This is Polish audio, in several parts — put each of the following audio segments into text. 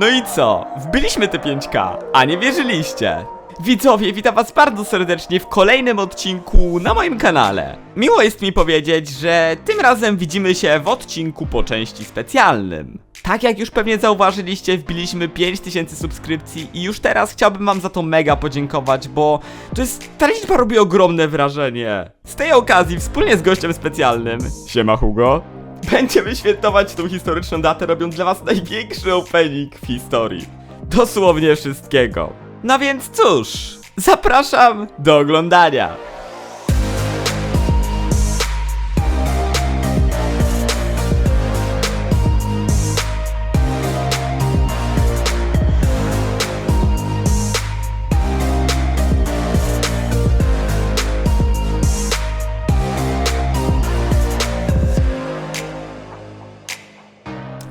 No i co? Wbiliśmy te 5K, a nie wierzyliście. Widzowie, witam was bardzo serdecznie w kolejnym odcinku na moim kanale. Miło jest mi powiedzieć, że tym razem widzimy się w odcinku po części specjalnym. Tak jak już pewnie zauważyliście, wbiliśmy 5000 subskrypcji i już teraz chciałbym wam za to mega podziękować, bo to jest, ta liczba robi ogromne wrażenie. Z tej okazji wspólnie z gościem specjalnym, siema Hugo, będziemy świętować tą historyczną datę, robiąc dla was największy opening w historii. Dosłownie wszystkiego. No więc cóż, zapraszam do oglądania.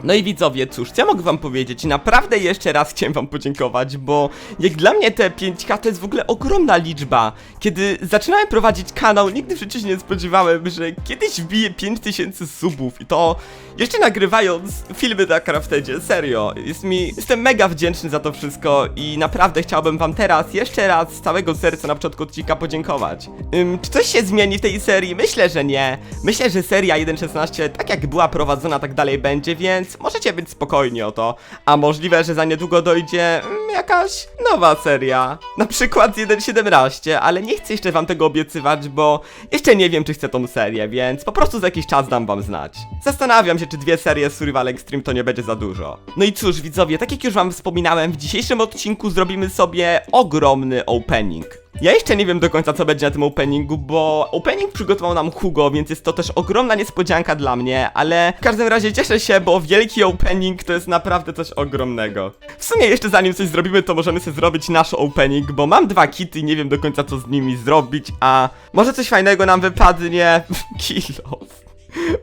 No i widzowie, cóż, co ja mogę wam powiedzieć? Naprawdę jeszcze raz chciałem wam podziękować, bo jak dla mnie te 5K to jest w ogóle ogromna liczba. Kiedy zaczynałem prowadzić kanał, nigdy się nie spodziewałem, że kiedyś wbiję 5000 subów i to jeszcze nagrywając filmy na Craftedzie, serio. Jest mi, jestem mega wdzięczny za to wszystko i naprawdę chciałbym wam teraz jeszcze raz z całego serca na początku odcinka podziękować. Ym, czy coś się zmieni w tej serii? Myślę, że nie. Myślę, że seria 1.16 tak jak była prowadzona, tak dalej będzie, więc możecie być spokojni o to. A możliwe, że za niedługo dojdzie mm, jakaś nowa seria. Na przykład z 1.17, ale nie chcę jeszcze wam tego obiecywać, bo jeszcze nie wiem, czy chcę tą serię, więc po prostu za jakiś czas dam wam znać. Zastanawiam się, czy dwie serie Survival Extreme to nie będzie za dużo. No i cóż, widzowie, tak jak już wam wspominałem, w dzisiejszym odcinku zrobimy sobie ogromny opening. Ja jeszcze nie wiem do końca co będzie na tym openingu, bo opening przygotował nam Hugo, więc jest to też ogromna niespodzianka dla mnie, ale w każdym razie cieszę się, bo wielki opening to jest naprawdę coś ogromnego. W sumie jeszcze zanim coś zrobimy, to możemy sobie zrobić nasz opening, bo mam dwa kity i nie wiem do końca co z nimi zrobić, a może coś fajnego nam wypadnie. Kill off.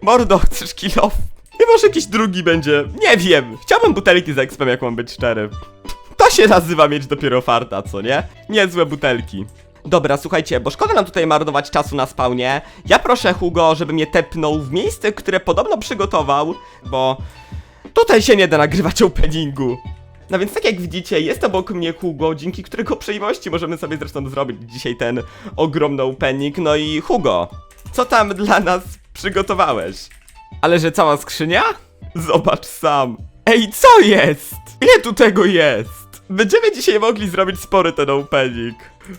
Mordo, chcesz kill off? I może jakiś drugi będzie. Nie wiem. Chciałbym butelki z expem, jak mam być szczery. To się nazywa mieć dopiero farta, co nie? Niezłe butelki. Dobra, słuchajcie, bo szkoda nam tutaj marnować czasu na spawnie. Ja proszę Hugo, żeby mnie tepnął w miejsce, które podobno przygotował, bo tutaj się nie da nagrywać openingu. No więc tak jak widzicie, jest obok mnie Hugo, dzięki którego uprzejmości możemy sobie zresztą zrobić dzisiaj ten ogromny opening. No i Hugo, co tam dla nas przygotowałeś? Ale że cała skrzynia? Zobacz sam. Ej, co jest? Ile tu tego jest? Będziemy dzisiaj mogli zrobić spory ten opening.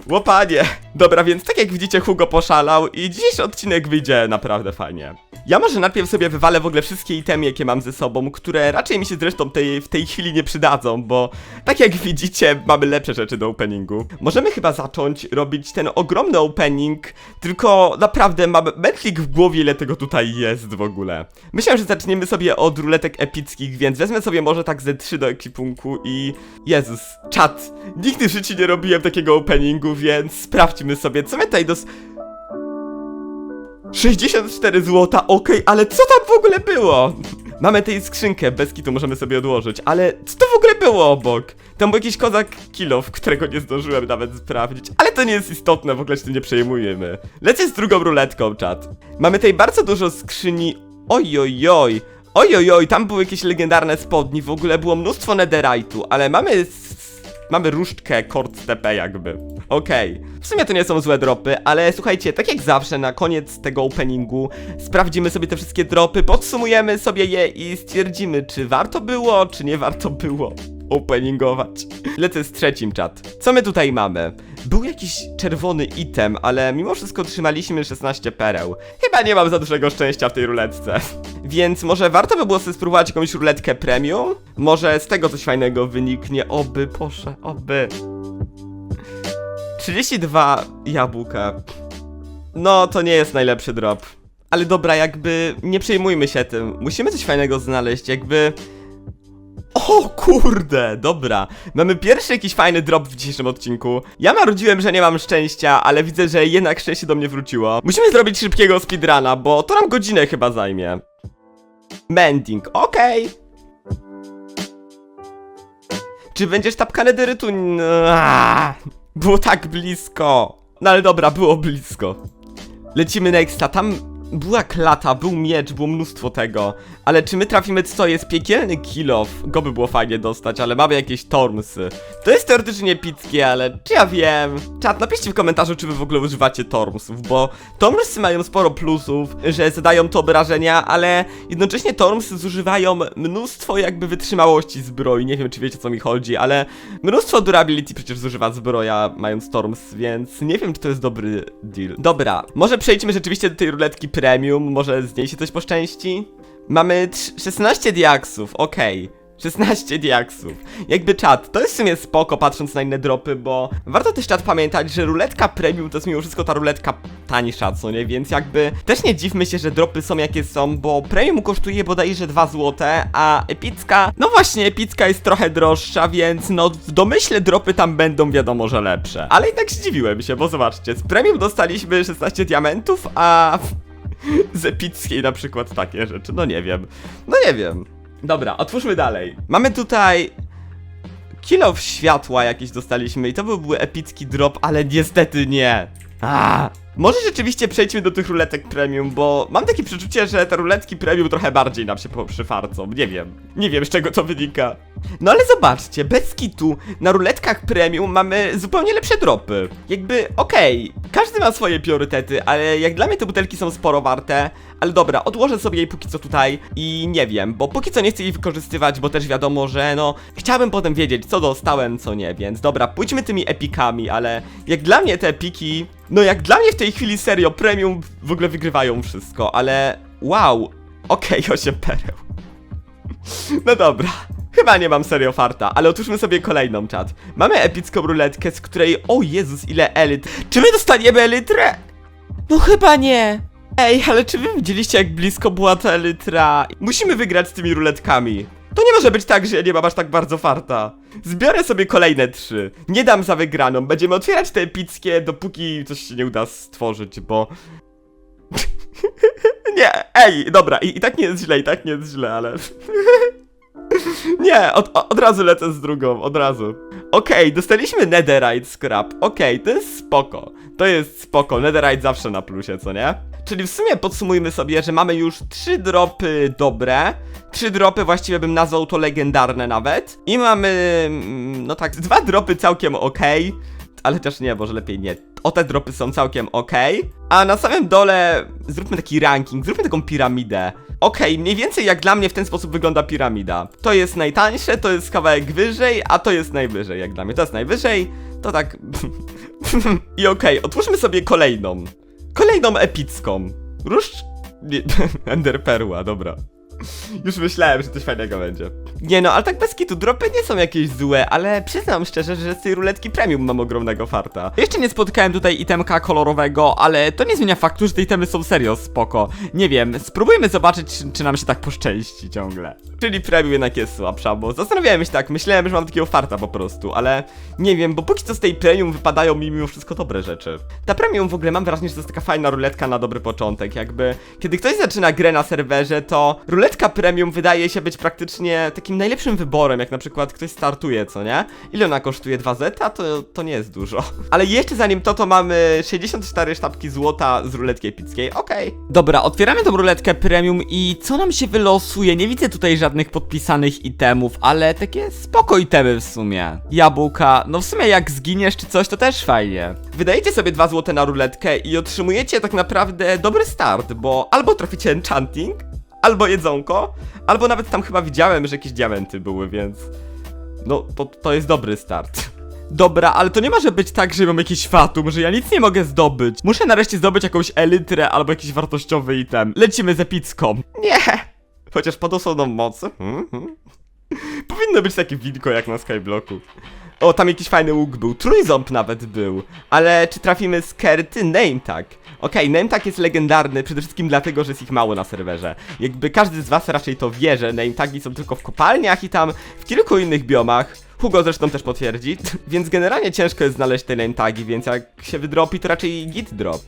Łopanie. Dobra, więc tak jak widzicie, Hugo poszalał i dzisiejszy odcinek wyjdzie naprawdę fajnie. Ja może najpierw sobie wywalę w ogóle wszystkie itemy, jakie mam ze sobą, które raczej mi się zresztą tej, w tej chwili nie przydadzą, bo tak jak widzicie, mamy lepsze rzeczy do openingu. Możemy chyba zacząć robić ten ogromny opening, tylko naprawdę mam mętlik w głowie, ile tego tutaj jest w ogóle. Myślę, że zaczniemy sobie od ruletek epickich, więc wezmę sobie może tak ze 3 do ekipunku i... Jezus, czat. Nigdy w życiu nie robiłem takiego openingu, więc sprawdźmy sobie, co my tutaj dos... 64 złota, okej, ale co tam w ogóle było? Mamy tej skrzynkę, bez kitu możemy sobie odłożyć, ale co to w ogóle było obok? Tam był jakiś kozak kilof, którego nie zdążyłem nawet sprawdzić, ale to nie jest istotne, w ogóle się tym nie przejmujemy. Lecę z drugą ruletką, czat. Mamy tutaj bardzo dużo skrzyni, ojojoj, ojojoj, tam były jakieś legendarne spodni, w ogóle było mnóstwo netherite'u, ale mamy... Mamy różdżkę Kord TP jakby. Okej. W sumie to nie są złe dropy, ale słuchajcie, tak jak zawsze na koniec tego openingu sprawdzimy sobie te wszystkie dropy, podsumujemy sobie je i stwierdzimy, czy warto było, czy nie warto było openingować. Lecę z trzecim czat. Co my tutaj mamy? Był jakiś czerwony item, ale mimo wszystko otrzymaliśmy 16 pereł. Chyba nie mam za dużego szczęścia w tej ruletce. Więc może warto by było sobie spróbować jakąś ruletkę premium? Może z tego coś fajnego wyniknie, oby, proszę, oby. 32 jabłka. No, to nie jest najlepszy drop. Ale dobra, jakby nie przejmujmy się tym. Musimy coś fajnego znaleźć, jakby. O kurde, dobra. Mamy pierwszy jakiś fajny drop w dzisiejszym odcinku. Ja marudziłem, że nie mam szczęścia, ale widzę, że jednak szczęście do mnie wróciło. Musimy zrobić szybkiego speedruna, bo to nam godzinę chyba zajmie. Mending, okej. Czy będziesz tapkany dyrytu? Było tak blisko. No ale dobra, było blisko. Lecimy nexta, tam była klata, był miecz, było mnóstwo tego. Ale czy my trafimy, co jest piekielny kill off? Go by było fajnie dostać, ale mamy jakieś tormsy. To jest teoretycznie epickie, ale czy ja wiem? Czat, napiszcie w komentarzu, czy wy w ogóle używacie tormsów, bo tormsy mają sporo plusów, że zadają to obrażenia, ale jednocześnie tormsy zużywają mnóstwo jakby wytrzymałości zbroi. Nie wiem, czy wiecie, o co mi chodzi, ale mnóstwo durability przecież zużywa zbroja, mając torms, więc nie wiem, czy to jest dobry deal. Dobra, może przejdźmy rzeczywiście do tej ruletki premium, może z niej się coś poszczęści? Mamy trz- 16 diaksów, okej. 16 diaksów. Jakby czat, to jest w sumie spoko patrząc na inne dropy, bo warto też czat pamiętać, że ruletka premium to jest mimo wszystko ta ruletka tańsza, co nie? Więc jakby też nie dziwmy się, że dropy są jakie są, bo premium kosztuje bodajże 2 złote, a epicka, no właśnie, epicka jest trochę droższa, więc no w domyśle dropy tam będą wiadomo, że lepsze. Ale jednak zdziwiłem się, bo zobaczcie, z premium dostaliśmy 16 diamentów, a z epickiej na przykład takie rzeczy. No nie wiem. No nie wiem. Dobra, otwórzmy dalej. Mamy tutaj kilo światła jakieś dostaliśmy i to by był epicki drop, ale niestety nie. A, może rzeczywiście przejdźmy do tych ruletek premium, bo mam takie przeczucie, że te ruletki premium trochę bardziej nam się przyfarcą. Nie wiem. Nie wiem z czego to wynika. No ale zobaczcie, bez kitu na ruletkach premium mamy zupełnie lepsze dropy. Jakby, okej, każdy ma swoje priorytety, ale jak dla mnie te butelki są sporo warte. Ale dobra, odłożę sobie jej póki co tutaj i nie wiem, bo póki co nie chcę jej wykorzystywać, bo też wiadomo, że no chciałbym potem wiedzieć, co dostałem, co nie, więc dobra, pójdźmy tymi epikami, ale jak dla mnie te epiki, no jak dla mnie w tej chwili serio premium w ogóle wygrywają wszystko, ale wow, okej, 8 pereł. No dobra. Chyba nie mam serio farta, ale otwórzmy sobie kolejną czat. Mamy epicką ruletkę, z której, o Jezus, ile elit. Czy my dostaniemy elytrę? No chyba nie. Ej, ale czy wy widzieliście jak blisko była ta elytra? Musimy wygrać z tymi ruletkami. To nie może być tak, że ja nie mam aż tak bardzo farta. Zbiorę sobie kolejne trzy. Nie dam za wygraną. Będziemy otwierać te epickie, dopóki coś się nie uda stworzyć, bo... nie, ej, dobra, i, i tak nie jest źle, i tak nie jest źle, ale... Nie, od, od razu lecę z drugą, od razu. Okej, dostaliśmy Netherite Scrap. Okej, to jest spoko. To jest spoko, Netherite zawsze na plusie, co nie? Czyli w sumie podsumujmy sobie, że mamy już trzy dropy dobre. Trzy dropy właściwie bym nazwał to legendarne nawet. I mamy, mm, no tak, dwa dropy całkiem okej. Ale też nie, może lepiej nie. O te dropy są całkiem okej. A na samym dole zróbmy taki ranking, zróbmy taką piramidę. Okej, mniej więcej jak dla mnie w ten sposób wygląda piramida. To jest najtańsze, to jest kawałek wyżej, a to jest najwyżej jak dla mnie. To jest najwyżej, to tak... I okej, otwórzmy sobie kolejną. Kolejną epicką. Róż... Enderperła, dobra. Już myślałem, że coś fajnego będzie. Nie no, ale tak bez kitu, dropy nie są jakieś złe, ale przyznam szczerze, że z tej ruletki premium mam ogromnego farta. Jeszcze nie spotkałem tutaj itemka kolorowego, ale to nie zmienia faktu, że te itemy są serio spoko. Nie wiem, spróbujmy zobaczyć, czy, nam się tak poszczęści ciągle. Czyli premium jednak jest słabsza, bo zastanawiałem się tak, myślałem, że mam takiego farta po prostu, ale nie wiem, bo póki co z tej premium wypadają mi mimo wszystko dobre rzeczy. Ta premium w ogóle mam wrażenie, że to jest taka fajna ruletka na dobry początek, jakby kiedy ktoś zaczyna grę na serwerze, to ruletka premium wydaje się być praktycznie takim najlepszym wyborem, jak na przykład ktoś startuje, co nie? Ile ona kosztuje? 2 zeta? To, to nie jest dużo. Ale jeszcze zanim to, to mamy 64 sztabki złota z ruletki epickiej, okej. Dobra, otwieramy tą ruletkę premium i co nam się wylosuje? Nie widzę tutaj żadnych podpisanych itemów, ale takie spoko itemy w sumie. Jabłka, no w sumie jak zginiesz czy coś, to też fajnie. Wydajecie sobie 2 złote na ruletkę i otrzymujecie tak naprawdę dobry start, bo albo traficie enchanting, albo jedzonko, albo nawet tam chyba widziałem, że jakieś diamenty były, więc... No, to, to jest dobry start. Dobra, ale to nie może być tak, że mam jakiś fatum, że ja nic nie mogę zdobyć. Muszę nareszcie zdobyć jakąś elytrę albo jakiś wartościowy item. Lecimy z epicką. Nie! Chociaż pod osobną moc. Hmm, hmm. Powinno być takie winko jak na Skyblocku. O, tam jakiś fajny łuk był, trójząb nawet był. Ale czy trafimy z kerty? Name tag. Okej, name tag jest legendarny przede wszystkim dlatego, że jest ich mało na serwerze. Jakby każdy z was raczej to wie, że name tagi są tylko w kopalniach i tam w kilku innych biomach. Hugo zresztą też potwierdzi, więc generalnie ciężko jest znaleźć te name tagi, więc jak się wydropi, to raczej git drop.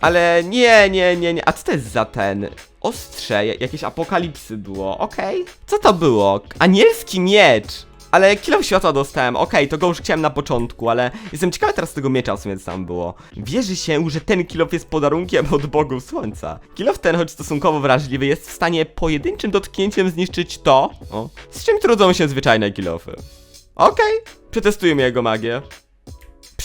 Ale nie, nie, nie, nie. A co to jest za ten? Ostrze, ja- jakieś apokalipsy było, okej. Co to było? Anielski miecz! Ale kilo światła dostałem, okej, to go już chciałem na początku, ale jestem ciekawy teraz tego miecza w sumie co tam było. Wierzy się, że ten kilof jest podarunkiem od bogów słońca. Kilof ten, choć stosunkowo wrażliwy, jest w stanie pojedynczym dotknięciem zniszczyć to, o, z czym trudzą się zwyczajne kilofy. Okej, przetestujmy jego magię.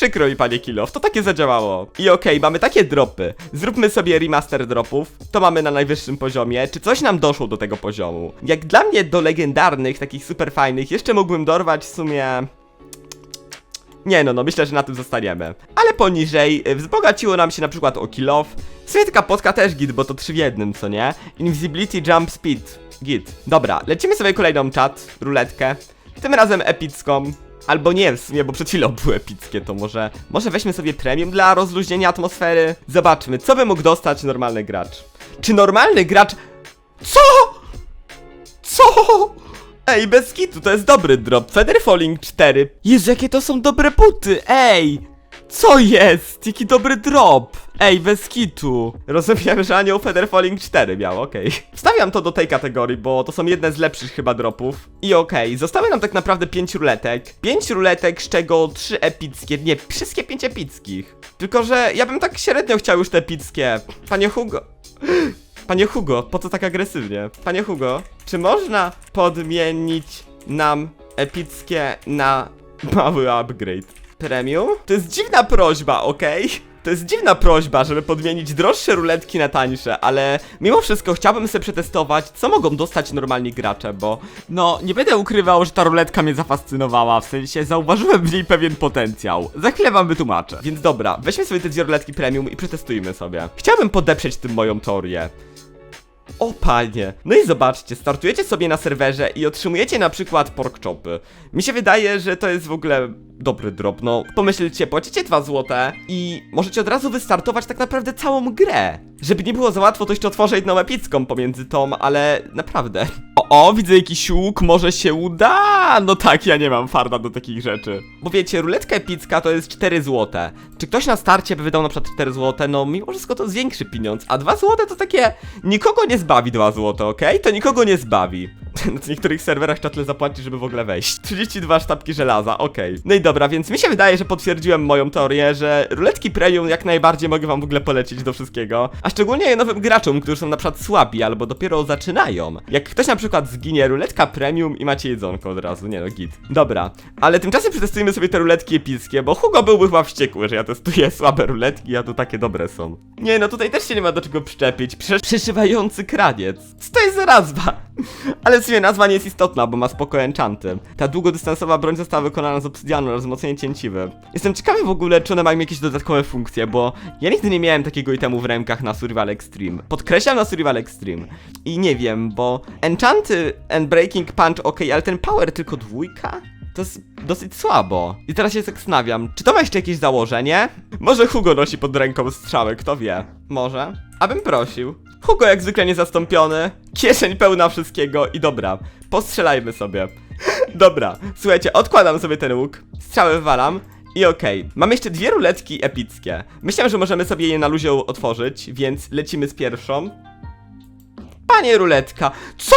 Przykro mi, panie Kilof, to takie zadziałało. I okej, mamy takie dropy. Zróbmy sobie remaster dropów. To mamy na najwyższym poziomie. Czy coś nam doszło do tego poziomu? Jak dla mnie do legendarnych, takich super fajnych, jeszcze mógłbym dorwać w sumie... Nie no, no myślę, że na tym zostaniemy. Ale poniżej y, wzbogaciło nam się na przykład o kill off. W sumie taka potka też git, bo to 3 w jednym, co nie? Invisibility Jump Speed. Git. Dobra, lecimy sobie kolejną czat, ruletkę. Tym razem epicką. Albo nie, w sumie, bo przed chwilą były epickie, to może... Może weźmy sobie premium dla rozluźnienia atmosfery? Zobaczmy, co by mógł dostać normalny gracz. Czy normalny gracz... Co? Co? Ej, bez kitu, to jest dobry drop. Feather Falling 4. Jezu, jakie to są dobre buty, ej! Co jest? Jaki dobry drop! Ej, bez kitu. Rozumiem, że anioł Feather Falling 4 miał, okej. Wstawiam to do tej kategorii, bo to są jedne z lepszych chyba dropów. I okej, zostały nam tak naprawdę 5 ruletek. 5 ruletek, z czego 3 epickie. Nie, wszystkie 5 epickich. Tylko, że ja bym tak średnio chciał już te epickie. Panie Hugo. Panie Hugo, po co tak agresywnie? Panie Hugo, czy można podmienić nam epickie na mały upgrade? Premium? To jest dziwna prośba, okej? To jest dziwna prośba, żeby podmienić droższe ruletki na tańsze, ale mimo wszystko chciałbym sobie przetestować, co mogą dostać normalni gracze, bo no, nie będę ukrywał, że ta ruletka mnie zafascynowała, w sensie zauważyłem w niej pewien potencjał. Za chwilę wam wytłumaczę. Więc dobra, weźmy sobie te dwie ruletki premium i przetestujmy sobie. Chciałbym podeprzeć tym moją teorię. O panie. No i zobaczcie, startujecie sobie na serwerze i otrzymujecie na przykład pork chopy. Mi się wydaje, że to jest w ogóle dobry drop. No, pomyślcie, płacicie 2 złote i możecie od razu wystartować tak naprawdę całą grę. Żeby nie było za łatwo, to jeszcze otworzę jedną epicką pomiędzy tą, ale naprawdę. O, o, widzę jakiś łuk, może się uda? No tak, ja nie mam farda do takich rzeczy. Bo wiecie, ruletka epicka to jest 4 złote. Czy ktoś na starcie by wydał na przykład 4 złote? No, mimo wszystko to jest większy pieniądz, a 2 złote to takie... Nikogo nie zbawi 2 złote, okej? To nikogo nie zbawi. Na niektórych serwerach trzeba tyle zapłacić, żeby w ogóle wejść. 32 sztabki żelaza, okej. No i dobra, więc mi się wydaje, że potwierdziłem moją teorię, że ruletki premium jak najbardziej mogę wam w ogóle polecić do wszystkiego. A szczególnie nowym graczom, którzy są na przykład słabi albo dopiero zaczynają. Jak ktoś na przykład zginie, ruletka premium i macie jedzonko od razu, nie no, git. Dobra, ale tymczasem przetestujmy sobie te ruletki epickie, bo Hugo byłby chyba wściekły, że ja testuję słabe ruletki, a tu takie dobre są. Nie no, tutaj też się nie ma do czego przyczepić. Prze przeszywający kraniec. Co to jest za nazwa? Ale w sumie nazwa nie jest istotna, bo ma spoko enchanty. Ta długodystansowa broń została wykonana z obsydianu oraz wzmocnienie cięciwy. Jestem ciekawy w ogóle, czy one mają jakieś dodatkowe funkcje, bo ja nigdy nie miałem takiego itemu w rękach na Survival Extreme. Podkreślam na Survival Extreme. I nie wiem, bo enchanty and breaking punch ok, ale ten power tylko dwójka? To jest dosyć słabo. I teraz się zastanawiam, czy to ma jeszcze jakieś założenie? Może Hugo nosi pod ręką strzały, kto wie? Może? Abym prosił. Hugo jak zwykle niezastąpiony, kieszeń pełna wszystkiego i dobra, postrzelajmy sobie. Dobra, słuchajcie, odkładam sobie ten łuk, strzały wywalam i okej, mam jeszcze dwie ruletki epickie. Myślałem, że możemy sobie je na luzie otworzyć, więc lecimy z pierwszą. Panie ruletka, co?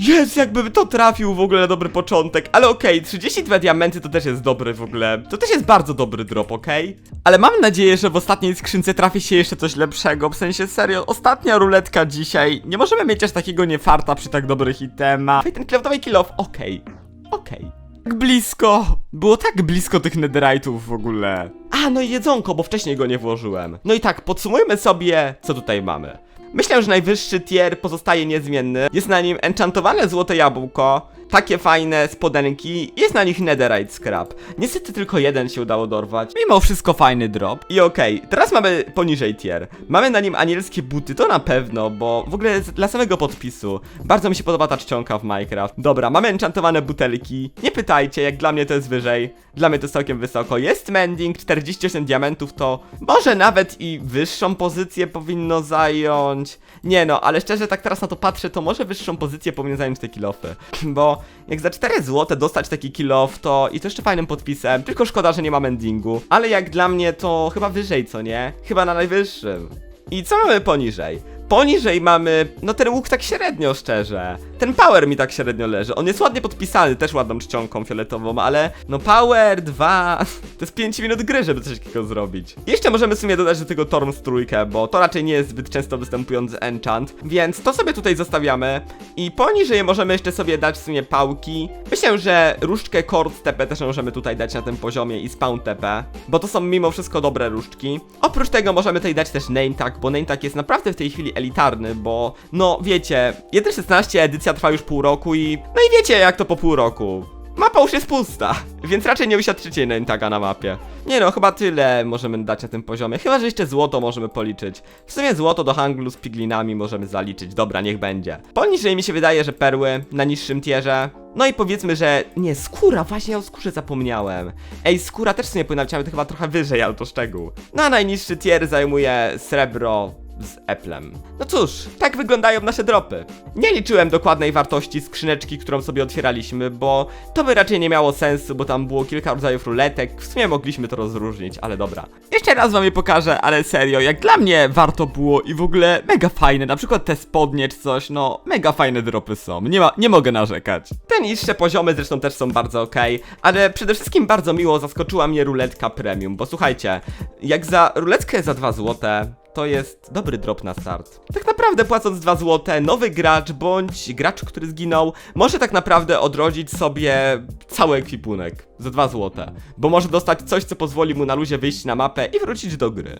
Jest, jakby to trafił w ogóle na dobry początek, ale okej, 32 diamenty to też jest dobry w ogóle, to też jest bardzo dobry drop, okej? Ale mam nadzieję, że w ostatniej skrzynce trafi się jeszcze coś lepszego, w sensie serio, ostatnia ruletka dzisiaj, nie możemy mieć aż takiego niefarta przy tak dobrych itemach. Ten cloudowy kill off, okej, okej. Tak blisko! Było tak blisko tych netherite'ów w ogóle. A, no i jedzonko, bo wcześniej go nie włożyłem. No i tak, podsumujmy sobie, co tutaj mamy. Myślę, że najwyższy tier pozostaje niezmienny. Jest na nim enchantowane złote jabłko, takie fajne spodenki, jest na nich netherite scrap. Niestety tylko jeden się udało dorwać. Mimo wszystko fajny drop. I okej, teraz mamy poniżej tier. Mamy na nim anielskie buty, to na pewno, bo w ogóle dla samego podpisu. Bardzo mi się podoba ta czcionka w Minecraft. Dobra, mamy enchantowane butelki. Nie pytajcie, jak dla mnie to jest wyżej. Dla mnie to jest całkiem wysoko. Jest mending, 48 diamentów to może nawet i wyższą pozycję powinno zająć. Nie no, ale szczerze tak teraz na to patrzę, to może wyższą pozycję powinien zająć te kilofy. Bo jak za 4 zł dostać taki kilof, to i to jeszcze fajnym podpisem. Tylko szkoda, że nie ma mendingu. Ale jak dla mnie to chyba wyżej, co nie? Chyba na najwyższym. I co mamy poniżej? Poniżej mamy, no ten łuk tak średnio szczerze. Ten power mi tak średnio leży. On jest ładnie podpisany, też ładną czcionką fioletową, ale no power 2, to jest 5 minut gry, żeby coś takiego zrobić. Jeszcze możemy w sumie dodać do tego Torms trójkę, bo to raczej nie jest zbyt często występujący enchant, więc to sobie tutaj zostawiamy i poniżej możemy jeszcze sobie dać w sumie pałki. Myślę, że różdżkę Cord TP też możemy tutaj dać na tym poziomie i Spawn TP, bo to są mimo wszystko dobre różdżki. Oprócz tego możemy tutaj dać też name tag, bo name tag jest naprawdę w tej chwili elitarny, bo no wiecie, 1.16 edycja trwa już pół roku i no i wiecie jak to po pół roku. Mapa już jest pusta, więc raczej nie usiadczycie name taga na mapie. Nie no, chyba tyle możemy dać na tym poziomie. Chyba, że jeszcze złoto możemy policzyć. W sumie złoto do handlu z piglinami możemy zaliczyć. Dobra, niech będzie. Poniżej mi się wydaje, że perły na niższym tierze. No i powiedzmy, że... Nie, skóra, właśnie o skórze zapomniałem. Ej, skóra też w sumie powinna być chyba trochę wyżej, ale to szczegół. No a najniższy tier zajmuje srebro z Applem. No cóż, tak wyglądają nasze dropy. Nie liczyłem dokładnej wartości skrzyneczki, którą sobie otwieraliśmy, bo to by raczej nie miało sensu, bo tam było kilka rodzajów ruletek, w sumie mogliśmy to rozróżnić, ale dobra. Jeszcze raz wam je pokażę, ale serio, jak dla mnie warto było i w ogóle mega fajne, na przykład te spodnie czy coś, no mega fajne dropy są, nie, ma, nie mogę narzekać. Te niższe poziomy zresztą też są bardzo okej, ale przede wszystkim bardzo miło zaskoczyła mnie ruletka premium, bo słuchajcie, jak za ruletkę za 2 złote to jest dobry drop na start. Tak naprawdę płacąc 2 złote, nowy gracz bądź gracz, który zginął, może tak naprawdę odrodzić sobie cały ekwipunek za 2 złote, bo może dostać coś, co pozwoli mu na luzie wyjść na mapę i wrócić do gry.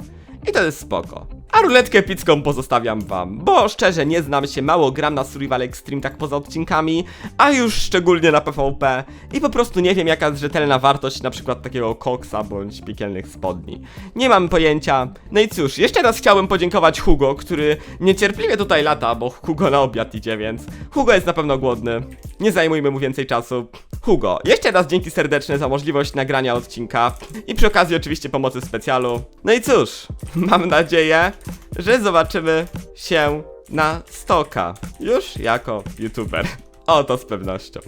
I to jest spoko. A ruletkę epicką pozostawiam wam, bo szczerze nie znam się, mało gram na Survival Extreme tak poza odcinkami, a już szczególnie na PvP i po prostu nie wiem jaka jest rzetelna wartość na przykład takiego koksa bądź piekielnych spodni. Nie mam pojęcia. No i cóż, jeszcze raz chciałbym podziękować Hugo, który niecierpliwie tutaj lata, bo Hugo na obiad idzie, więc Hugo jest na pewno głodny. Nie zajmujmy mu więcej czasu. Hugo, jeszcze raz dzięki serdeczne za możliwość nagrania odcinka i przy okazji oczywiście pomocy specjalu. No i cóż, mam nadzieję, że zobaczymy się na stoka już jako youtuber. O to z pewnością.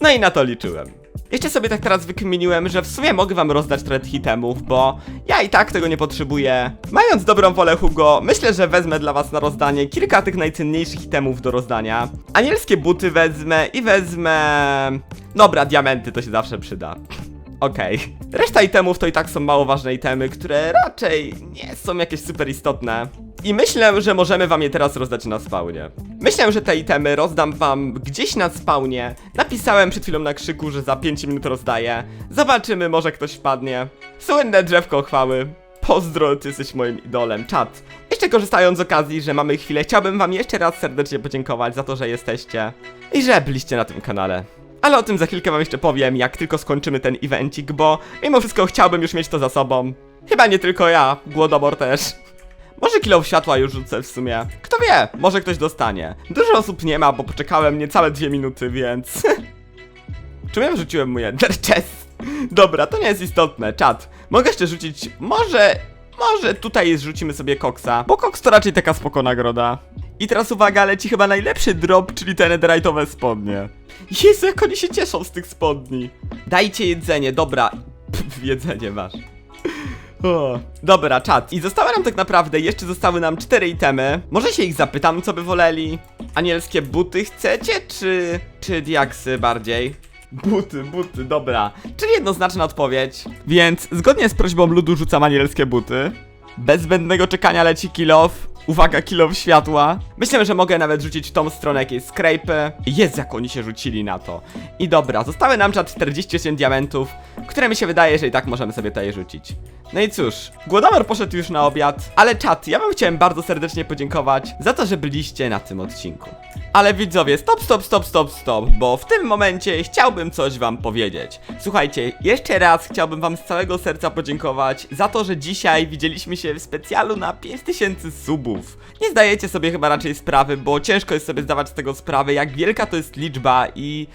No i na to liczyłem. Jeszcze sobie tak teraz wykminiłem, że w sumie mogę wam rozdać trochę tych itemów, bo ja i tak tego nie potrzebuję. Mając dobrą wolę Hugo, myślę, że wezmę dla was na rozdanie kilka tych najcenniejszych itemów do rozdania. Anielskie buty wezmę i wezmę... Dobra, diamenty to się zawsze przyda. Okej. Reszta itemów to i tak są mało ważne itemy, które raczej nie są jakieś super istotne. I myślę, że możemy wam je teraz rozdać na spawnie. Myślę, że te itemy rozdam wam gdzieś na spawnie. Napisałem przed chwilą na krzyku, że za 5 minut rozdaję. Zobaczymy, może ktoś wpadnie. Słynne drzewko chwały. Pozdro, ty jesteś moim idolem. Czat. Jeszcze korzystając z okazji, że mamy chwilę, chciałbym wam jeszcze raz serdecznie podziękować za to, że jesteście i że byliście na tym kanale. Ale o tym za chwilkę wam jeszcze powiem, jak tylko skończymy ten evencik, bo mimo wszystko chciałbym już mieć to za sobą. Chyba nie tylko ja, Głodomor też. Może kilo światła już rzucę w sumie. Kto wie, może ktoś dostanie. Dużo osób nie ma, bo poczekałem niecałe dwie minuty, więc... Czym ja wrzuciłem mój Ender Chest? Dobra, to nie jest istotne, czat. Mogę jeszcze rzucić, może... Może tutaj zrzucimy sobie koksa, bo koks to raczej taka spoko nagroda. I teraz uwaga, leci chyba najlepszy drop, czyli te netherite'owe spodnie. Jezu, jak oni się cieszą z tych spodni. Dajcie jedzenie, dobra. Pff, jedzenie masz. O, dobra, czat. I zostały nam tak naprawdę, jeszcze zostały nam cztery itemy. Może się ich zapytam, co by woleli? Anielskie buty chcecie, czy... czy diaksy bardziej? Buty, buty, dobra. Czyli jednoznaczna odpowiedź. Więc zgodnie z prośbą ludu rzucam anielskie buty. Bez zbędnego czekania leci kilof. Uwaga, kilof światła. Myślę, że mogę nawet rzucić w tą stronę jakieś skrejpy. Jest jak oni się rzucili na to. I dobra, zostały nam czat 48 diamentów, które mi się wydaje, że i tak możemy sobie tutaj rzucić. No i cóż, Głodomor poszedł już na obiad, ale czat, ja wam chciałem bardzo serdecznie podziękować za to, że byliście na tym odcinku. Ale widzowie, stop, stop, stop, stop, stop, bo w tym momencie chciałbym coś wam powiedzieć. Słuchajcie, jeszcze raz chciałbym wam z całego serca podziękować za to, że dzisiaj widzieliśmy się w specjalu na 5000 subów. Nie zdajecie sobie chyba raczej sprawy, bo ciężko jest sobie zdawać z tego sprawę, jak wielka to jest liczba i...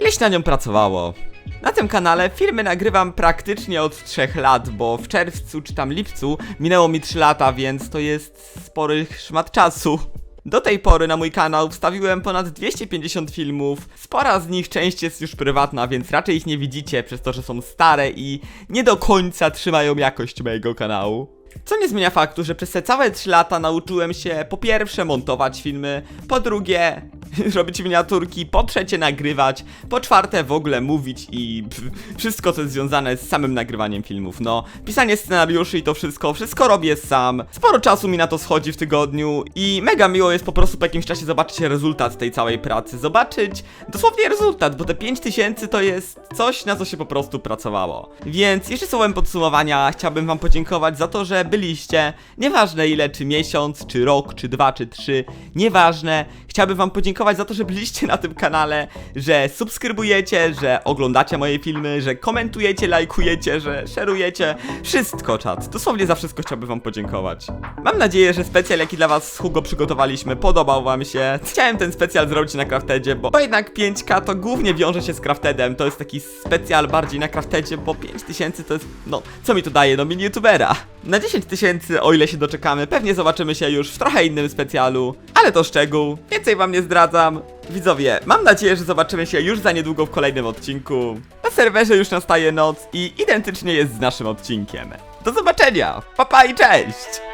Ileś na nią pracowało. Na tym kanale filmy nagrywam praktycznie od 3 lat, bo w czerwcu czy tam lipcu minęło mi 3 lata, więc to jest spory szmat czasu. Do tej pory na mój kanał wstawiłem ponad 250 filmów. Spora z nich część jest już prywatna, więc raczej ich nie widzicie przez to, że są stare i nie do końca trzymają jakość mojego kanału. Co nie zmienia faktu, że przez te całe 3 lata nauczyłem się po pierwsze montować filmy, po drugie robić miniaturki, po trzecie nagrywać, po czwarte w ogóle mówić i pff, wszystko co jest związane z samym nagrywaniem filmów. No, pisanie scenariuszy i to wszystko, wszystko robię sam. Sporo czasu mi na to schodzi w tygodniu i mega miło jest po prostu po jakimś czasie zobaczyć rezultat tej całej pracy. Zobaczyć dosłownie rezultat, bo te 5000 to jest coś, na co się po prostu pracowało. Więc jeszcze słowem podsumowania chciałbym wam podziękować za to, że byliście. Nieważne ile, czy miesiąc, czy rok, czy dwa, czy trzy, nieważne. Chciałbym wam podziękować za to, że byliście na tym kanale, że subskrybujecie, że oglądacie moje filmy, że komentujecie, lajkujecie, że szerujecie. Wszystko, czat. Dosłownie za wszystko chciałbym wam podziękować. Mam nadzieję, że specjal, jaki dla was z Hugo przygotowaliśmy, podobał wam się. Chciałem ten specjal zrobić na Craftedzie, bo, bo jednak 5K to głównie wiąże się z Craftedem. To jest taki specjal bardziej na Craftedzie, bo 5000 to jest, no, co mi to daje? No, mini youtubera. Na 10 tysięcy, o ile się doczekamy, pewnie zobaczymy się już w trochę innym specjalu, ale to szczegół, więcej wam nie zdradzam. Widzowie, mam nadzieję, że zobaczymy się już za niedługo w kolejnym odcinku. Na serwerze już nastaje noc i identycznie jest z naszym odcinkiem. Do zobaczenia, pa pa i cześć!